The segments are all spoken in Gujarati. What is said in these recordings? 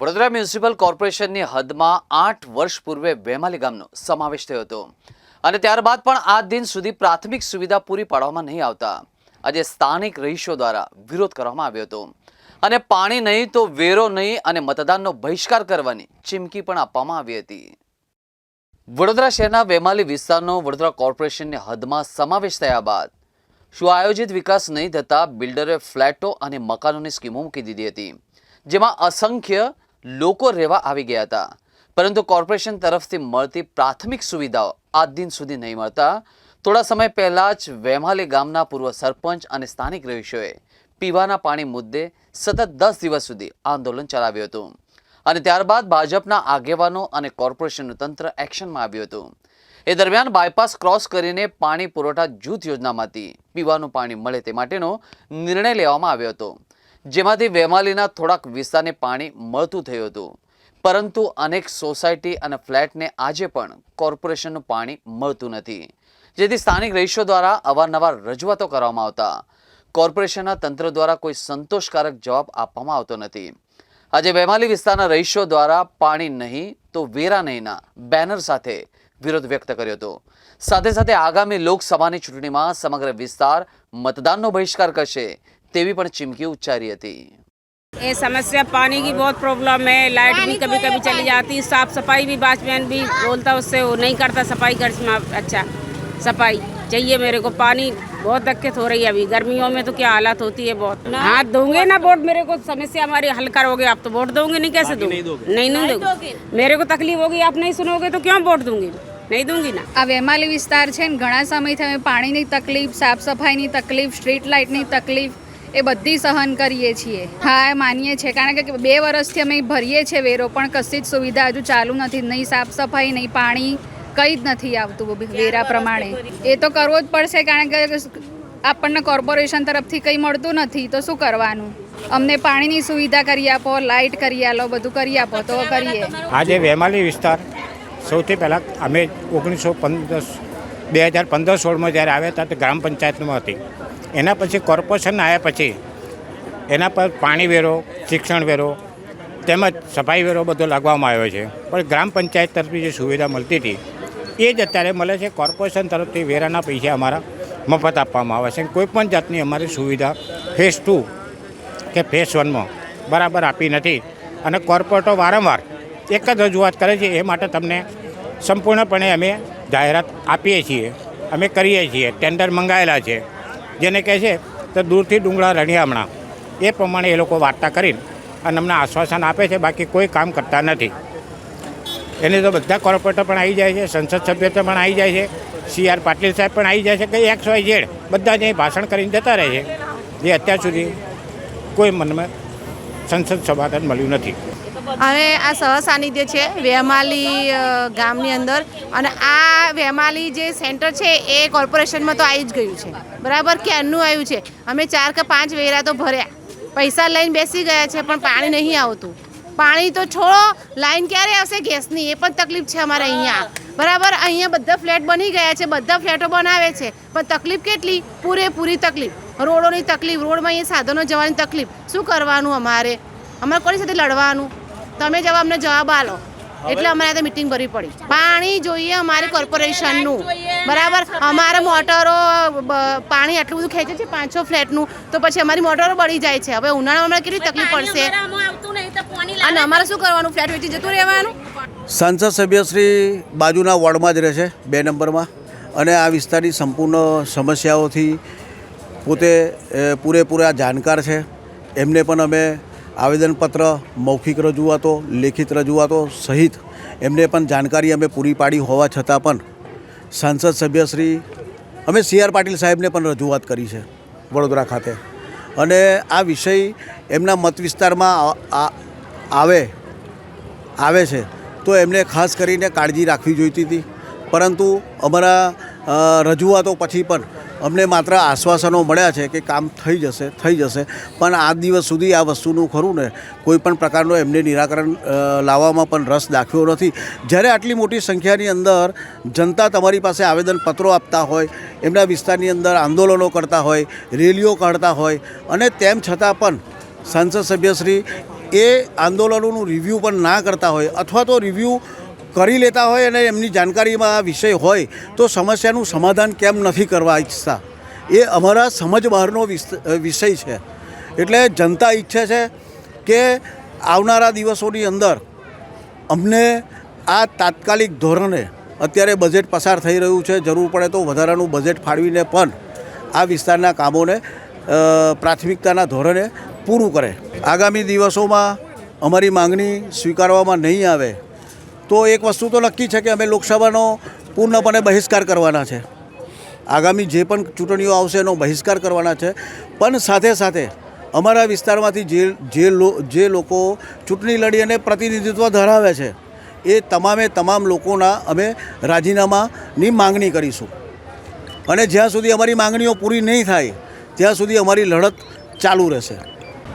વડોદરા મ્યુનિસિપલ કોર્પોરેશનની હદમાં આઠ વર્ષ પૂર્વે વેમાલી ગામનો સમાવેશ થયો હતો. અને ત્યારબાદ પણ આ દિન સુધી પ્રાથમિક સુવિધા પૂરી પાડવામાં નહીં આવતા. આજે સ્થાનિક રહીશો દ્વારા વિરોધ કરવામાં આવ્યો હતો. અને પાણી નહીં તો વેરો નહીં અને મતદાનનો બહિષ્કાર કરવાની ચીમકી પણ આપવામાં આવી હતી. વડોદરા શહેરના વેમાલી વિસ્તારનો વડોદરા કોર્પોરેશનની હદમાં સમાવેશ થયા બાદ શું આયોજિત વિકાસ નહીં થતા બિલ્ડરે ફ્લેટો અને મકાનોની સ્કીમો મૂકી દીધી હતી. જેમાં અસંખ્ય લોકો રહેવા આવી ગયા હતા. પરંતુ કોર્પોરેશન તરફથી મળતી પ્રાથમિક સુવિધાઓ આજ દિન સુધી નહીં મળતા. થોડા સમય પહેલાં જ વેમાલી ગામના પૂર્વ સરપંચ અને સ્થાનિક રહીશોએ પીવાના પાણી મુદ્દે સતત દસ દિવસ સુધી આંદોલન ચલાવ્યું હતું. અને ત્યારબાદ ભાજપના આગેવાનો અને કોર્પોરેશનનું તંત્ર એક્શનમાં આવ્યું હતું. એ દરમિયાન બાયપાસ ક્રોસ કરીને પાણી પુરવઠા જૂથ યોજનામાંથી પીવાનું પાણી મળે તે માટેનો નિર્ણય લેવામાં આવ્યો હતો. જેમાંથી વેમાલીના થોડાક વિસ્તારને પાણી મળતું થયું હતું. પરંતુ અનેક સોસાયટી અને ફ્લેટને આજે પણ કોર્પોરેશનનું પાણી મળતું નથી. જેથી સ્થાનિક રહીશો દ્વારા અવારનવાર રજૂઆતો કરવામાં આવતા. કોર્પોરેશનના તંત્ર દ્વારા કોઈ સંતોષકારક જવાબ આપવામાં આવતો નથી. આજે વેમાલી વિસ્તારના રહીશો દ્વારા પાણી નહીં તો વેરા નહીંના બેનર સાથે વિરોધ વ્યક્ત કર્યો હતો. સાથે સાથે આગામી લોકસભાની ચૂંટણીમાં સમગ્ર વિસ્તાર મતદાનનો બહિષ્કાર કરશે. તેવી પણ ચીમકી ઉચ્ચારી હતી ये समस्या पानी की बहुत प्रॉब्लम है लाइट भी कभी कभी चली जाती साफ सफाई भी वॉचमैन भी बोलता उससे वो नहीं करता सफाई घर में अच्छा सफाई चाहिए मेरे को पानी बहुत दिक्कत हो रही है अभी गर्मियों में तो क्या हालत होती है बहुत हाँ दूंगे ना वोट मेरे को समस्या हमारी हल करोगे आप तो वोट दोगे नहीं कैसे दूंगे नहीं नहीं दोगे मेरे को तकलीफ होगी आप नहीं सुनोगे तो क्यों वोट दूंगी नहीं दूंगी ना આ વેમાલી વિસ્તાર છે ને ઘણા સમયથી અમે પાણીની તકલીફ સાફ સફાઈની તકલીફ સ્ટ્રીટ લાઇટની તકલીફ એ બધી સહન કરીએ છીએ. હા એ માનીએ છીએ. કારણ કે બે વર્ષથી અમે ભરીએ છીએ વેરો પણ કશી જ સુવિધા હજુ ચાલુ નથી. નહીં સાફ સફાઈ નહીં પાણી કંઈ જ નથી આવતું વેરા પ્રમાણે. એ તો કરવો જ પડશે કારણ કે આપણને કોર્પોરેશન તરફથી કંઈ મળતું નથી. તો શું કરવાનું? અમને પાણીની સુવિધા કરી આપો લાઇટ કરી આલો બધું કરી આપો તો કરીએ. આજે વેમાલી વિસ્તાર સૌથી પહેલાં અમે ઓગણીસો પંદર બે હજાર પંદર સોળમાં જ્યારે આવ્યા હતા તો ગ્રામ પંચાયતમાં હતી. એના પછી કોર્પોરેશન આવ્યા પછી એના પર પાણી વેરો, શિક્ષણ વેરો, તેમજ સફાઈ વેરો બધો લાગવામાં આવ્યો છે. પણ ગ્રામ પંચાયત તરફથી જે સુવિધા મળતી હતી, એ જ અત્યારે મળે છે. કોર્પોરેશન તરફથી વેરાના પૈસા અમારા મફત આપવામાં આવે છે. કોઈ પણ જાતની અમારી સુવિધા ફેસ ટુ કે ફેસ વનમાં બરાબર આપી નથી. અને કોર્પોરેટો વારંવાર એક જ રજૂઆત કરે છે, એ માટે તમને સંપૂર્ણપણે અમે જાહેરાત આપીએ છીએ. અમે કરીએ છીએ ટેન્ડર મંગાવેલા છે. જેને કહે છે તો દૂરથી ડુંગળા રણિયામણા એ પ્રમાણે એ લોકો વાર્તા કરીને અને અમને આશ્વાસન આપે છે, બાકી કોઈ કામ કરતા નથી. એને તો બધા કોર્પોરેટર પણ આવી જાય છે, સંસદ સભ્ય પણ આવી જાય છે, સી આર પાટીલ સાહેબ પણ આવી જાય છે, કે એક્સ વાય ઝેડ બધા જ અહીં ભાષણ કરીને જતા રહે છે. જે અત્યાર સુધી કોઈ મનમાં સંસદ સમાધાન મળ્યું નથી. અને આ સહસાનિધ્ય છે વેમાલી ગામની અંદર. અને આ વેમાલી જે સેન્ટર છે એ કોર્પોરેશનમાં તો આવી જ ગયું છે. બરાબર ક્યારનું આવ્યું છે? અમે ચાર કે પાંચ વેરા તો ભર્યા. પૈસા લઈને બેસી ગયા છે, પણ પાણી નહીં આવતું. પાણી તો છોડો, લાઈન ક્યારે આવશે ગેસની? એ પણ તકલીફ છે અમારે અહીંયા. બરાબર? અહીંયા બધા ફ્લેટ બની ગયા છે, બધા ફ્લેટો બનાવે છે. પણ તકલીફ કેટલી? પૂરેપૂરી તકલીફ. રોડોની તકલીફ, રોડમાં અહીંયા સાધનો જવાની તકલીફ. શું કરવાનું અમારે? અમારે કોની સાથે લડવાનું? તમે જવાબ અમને જવાબ આલો. એટલે અમારે ત્યાં મિટિંગ ભરવી પડી. પાણી જોઈએ અમારે કોર્પોરેશનનું બરાબર? અમારા મોટરો પાણી આટલું બધું ખેંચે છે પાંચસો ફ્લેટનું તો પછી અમારી મોટરો બળી જાય છે. હવે ઉનાળામાં કેટલી તકલીફ પડશે? અને અમારે શું કરવાનું? ફ્લેટ વેચી જતું રહેવાનું? સાંસદ સભ્યશ્રી બાજુના વોર્ડમાં જ રહે છે બે નંબરમાં. અને આ વિસ્તારની સંપૂર્ણ સમસ્યાઓથી પોતે પૂરેપૂરા જાણકાર છે. એમને પણ અમે આવેદનપત્ર, મૌખિક રજૂઆતો, લેખિત રજૂઆતો સહિત એમને પણ જાણકારી અમે પૂરી પાડી હોવા છતાં પણ સાંસદ સભ્યશ્રી અમે સી આર પાટીલ સાહેબને પણ રજૂઆત કરી છે વડોદરા ખાતે. અને આ વિષય એમના મત વિસ્તારમાં આવે આવે છે તો એમને ખાસ કરીને કાળજી રાખવી જોઈતી હતી. પરંતુ અમારા રજૂઆતો પછી પણ અમને માત્ર આશ્વાસનો મળ્યા છે કે કામ થઈ જશે થઈ જશે. પણ આ દિવસ સુધી આ વસ્તુનું ખરું ને, કોઈ પણ પ્રકારનો એમને નિરાકરણ લાવવામાં પણ રસ દાખવ્યો નથી. જ્યારે આટલી મોટી સંખ્યાની અંદર જનતા તમારી પાસે આવેદનપત્રો આપતા હોય, એમના વિસ્તારની અંદર આંદોલનો કરતા હોય, રેલીઓ કાઢતા હોય, અને તેમ છતાં પણ સાંસદ સભ્યશ્રી એ આંદોલનોનું રિવ્યૂ પણ ના કરતા હોય, અથવા તો રિવ્યૂ કરી લેતા હોય અને એમની જાણકારીમાં આ વિષય હોય, તો સમસ્યાનું સમાધાન કેમ નથી કરવા ઈચ્છતા? એ અમારા સમજ બહારનો વિષય છે. એટલે જનતા ઈચ્છે છે કે આવનારા દિવસોની અંદર અમને આ તાત્કાલિક ધોરણે અત્યારે બજેટ પસાર થઈ રહ્યું છે, જરૂર પડે તો વધારાનું બજેટ ફાળવીને પણ આ વિસ્તારના કામોને પ્રાથમિકતાના ધોરણે પૂરું કરે. આગામી દિવસોમાં અમારી માંગણી સ્વીકારવામાં નહીં આવે તો એક વસ્તુ તો નક્કી છે કે અમે લોકસભાનો પૂર્ણપણે બહિષ્કાર કરવાના છે. આગામી જે પણ ચૂંટણીઓ આવશે એનો બહિષ્કાર કરવાના છે. પણ સાથે સાથે અમારા વિસ્તારમાંથી જે જે જે લોકો ચૂંટણી લડી અને પ્રતિનિધિત્વ ધરાવે છે, એ તમામે તમામ લોકોના અમે રાજીનામાની માંગણી કરીશું. અને જ્યાં સુધી અમારી માંગણીઓ પૂરી નહીં થાય, ત્યાં સુધી અમારી લડત ચાલુ રહેશે.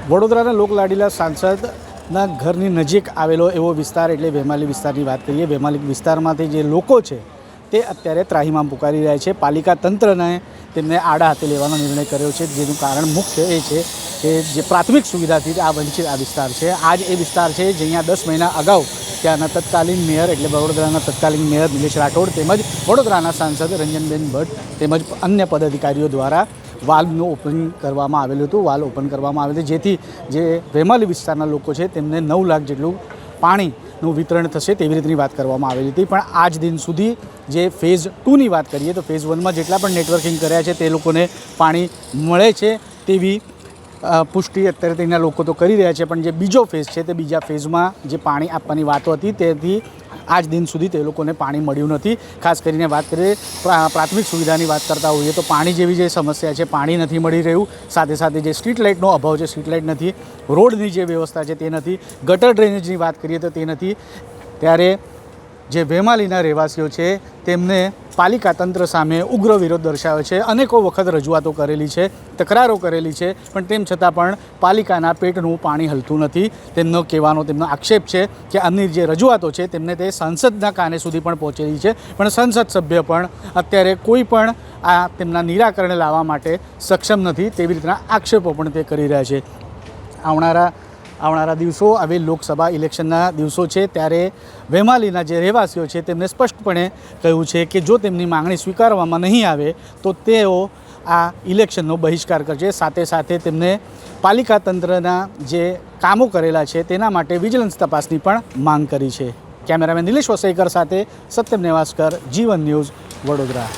વડોદરાના લોકલાડીલા સાંસદના ઘરની નજીક આવેલો એવો વિસ્તાર એટલે વેમાલી વિસ્તારની વાત કરીએ વેમાલી વિસ્તારમાંથી જે લોકો છે તે અત્યારે ત્રાહીમામ પુકારી રહ્યા છે. પાલિકા તંત્રને તેમને આડા હાથે લેવાનો નિર્ણય કર્યો છે. જેનું કારણ મુખ્ય એ છે કે જે પ્રાથમિક સુવિધાથી આ વંચિત આ વિસ્તાર છે. આ જ એ વિસ્તાર છે જે અહીંયા દસ મહિના અગાઉ ત્યાંના તત્કાલીન મેયર એટલે વડોદરાના તત્કાલીન મેયર નિલેશ રાઠોડ તેમજ વડોદરાના સાંસદ રંજનબેન ભટ્ટ તેમજ અન્ય પદાધિકારીઓ દ્વારા વાલ્વનું ઓપનિંગ કરવામાં આવેલું હતું, વાલ ઓપન કરવામાં આવેલું જેથી જે વેમાલી વિસ્તારના લોકો છે તેમને નવ લાખ જેટલું પાણીનું વિતરણ થશે તેવી રીતની વાત કરવામાં આવેલી હતી. પણ આજ દિન સુધી જે ફેઝ ટુની વાત કરીએ તો ફેઝ વનમાં જેટલા પણ નેટવર્કિંગ કર્યા છે તે લોકોને પાણી મળે છે તેવી પુષ્ટિ અત્યારે તેના લોકો તો કરી રહ્યા છે. પણ જે બીજો ફેઝ છે તે બીજા ફેઝમાં જે પાણી આપવાની વાતો હતી, તેથી આજ દિન સુધી તે લોકોને પાણી મળ્યું નથી. ખાસ કરીને વાત કરીએ પ્રાથમિક સુવિધાની વાત કરતા હોઈએ તો પાણી જેવી જે સમસ્યા છે, પાણી નથી મળી રહ્યું. સાથે સાથે જે સ્ટ્રીટ લાઇટનો અભાવ છે, સ્ટ્રીટ લાઇટ નથી. રોડની જે વ્યવસ્થા છે, તે નથી. ગટર ડ્રેનેજની વાત કરીએ તો તે નથી. ત્યારે જે વેમાલીના રહેવાસીઓ છે, તેમને પાલિકા તંત્ર સામે ઉગ્ર વિરોધ દર્શાવ્યો છે. અનેકો વખત રજૂઆતો કરેલી છે, તકરારો કરેલી છે, પણ તેમ છતાં પણ પાલિકાના પેટનું પાણી હલતું નથી. તેમનો કહેવાનો, તેમનો આક્ષેપ છે કે આમની જે રજૂઆતો છે, તેમને તે સંસદના કાને સુધી પણ પહોંચેલી છે. પણ સંસદ સભ્ય પણ અત્યારે કોઈ પણ આ તેમના નિરાકરણ લાવવા માટે સક્ષમ નથી તેવી રીતના આક્ષેપો પણ તે કરી રહ્યા છે. આવનારા આવનારા દિવસો હવે લોકસભા ઇલેક્શનના દિવસો છે ત્યારે વેમાલીના જે રહેવાસીઓ છે તેમને સ્પષ્ટપણે કહ્યું છે કે જો તેમની માંગણી સ્વીકારવામાં નહીં આવે, તો તેઓ આ ઇલેક્શનનો બહિષ્કાર કરશે. સાથે સાથે તેમને પાલિકા તંત્રના જે કામો કરેલા છે તેના માટે વિજિલન્સ તપાસની પણ માંગ કરી છે. કેમેરામેન નિલેશ વસેકર સાથે સત્યમ નેવાસકર, જીવન ન્યૂઝ વડોદરા.